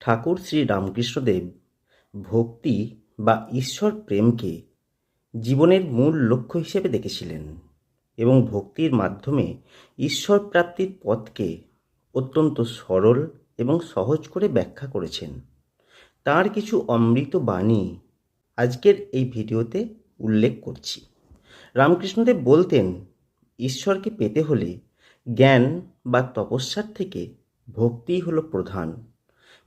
ঠাকুর শ্রী রামকৃষ্ণদেব ভক্তি বা ঈশ্বর প্রেমকে জীবনের মূল লক্ষ্য হিসেবে দেখেছিলেন এবং ভক্তির মাধ্যমে ঈশ্বর প্রাপ্তির পথকে অত্যন্ত সরল এবং সহজ করে ব্যাখ্যা করেছেন। তার কিছু অমৃত বাণী আজকের এই ভিডিওতে উল্লেখ করছি। রামকৃষ্ণদেব বলতেন, ঈশ্বরকে পেতে হলে জ্ঞান বা তপস্যার থেকে ভক্তিই হলো প্রধান।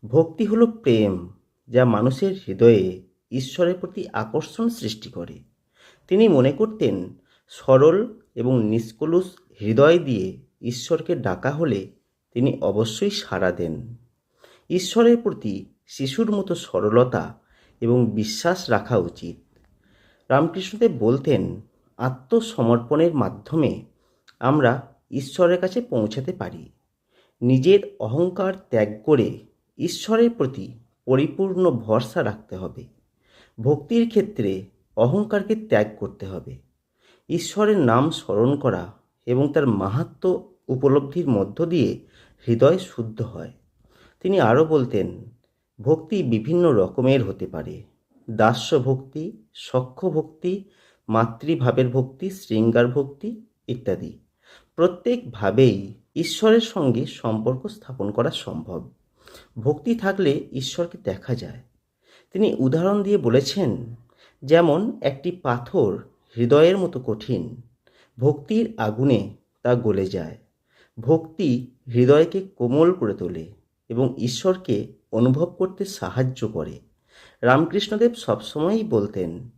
ভক্তি হলো প্রেম, যা মানুষের হৃদয়ে ঈশ্বরের প্রতি আকর্ষণ সৃষ্টি করে। তিনি মনে করতেন, সরল এবং নিষ্কলুষ হৃদয় দিয়ে ঈশ্বরকে ডাকা হলে তিনি অবশ্যই সাড়া দেন। ঈশ্বরের প্রতি শিশুর মতো সরলতা এবং বিশ্বাস রাখা উচিত। রামকৃষ্ণদেব বলতেন, আত্মসমর্পণের মাধ্যমে আমরা ঈশ্বরের কাছে পৌঁছাতে পারি। নিজের অহংকার ত্যাগ করে ঈশ্বরের প্রতি পরিপূর্ণ ভরসা রাখতে হবে। ভক্তির ক্ষেত্রে অহংকারকে ত্যাগ করতে হবে। ঈশ্বরের নাম স্মরণ করা এবং তার মাহাত্ম্য উপলব্ধির মধ্য দিয়ে হৃদয় শুদ্ধ হয়। তিনি আরও বলতেন, ভক্তি বিভিন্ন রকমের হতে পারে। দাস্য ভক্তি, সখ্য ভক্তি, মাতৃভাবের ভক্তি, শৃঙ্গার ভক্তি ইত্যাদি। প্রত্যেকভাবেই ঈশ্বরের সঙ্গে সম্পর্ক স্থাপন করা সম্ভব। ভক্তি থাকলে ঈশ্বরকে দেখা যায়। তিনি উদাহরণ দিয়ে বলেছেন, যেমন একটি পাথর হৃদয়ের মতো কঠিন, ভক্তির আগুনে তা গলে যায়। ভক্তি হৃদয়কে কোমল করে তোলে এবং ঈশ্বরকে অনুভব করতে সাহায্য করে। রামকৃষ্ণদেব সবসময়ই বলতেন,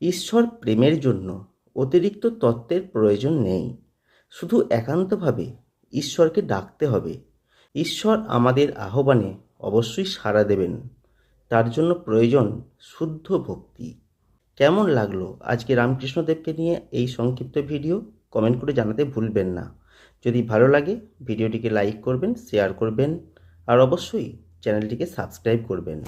ঈশ্বর প্রেমের জন্য অতিরিক্ত তত্ত্বের প্রয়োজন নেই। শুধু একান্তভাবে ঈশ্বরকে ডাকতে হবে। ঈশ্বর আমাদের আহ্বানে অবশ্যই সাড়া দেবেন। তার জন্য প্রয়োজন শুদ্ধ ভক্তি। কেমন লাগল আজকে রামকৃষ্ণদেবকে নিয়ে এই সংক্ষিপ্ত ভিডিও? কমেন্ট করে জানাতে ভুলবেন না। যদি ভালো লাগে, ভিডিওটিকে লাইক করবেন, শেয়ার করবেন, আর অবশ্যই চ্যানেলটিকে সাবস্ক্রাইব করবেন।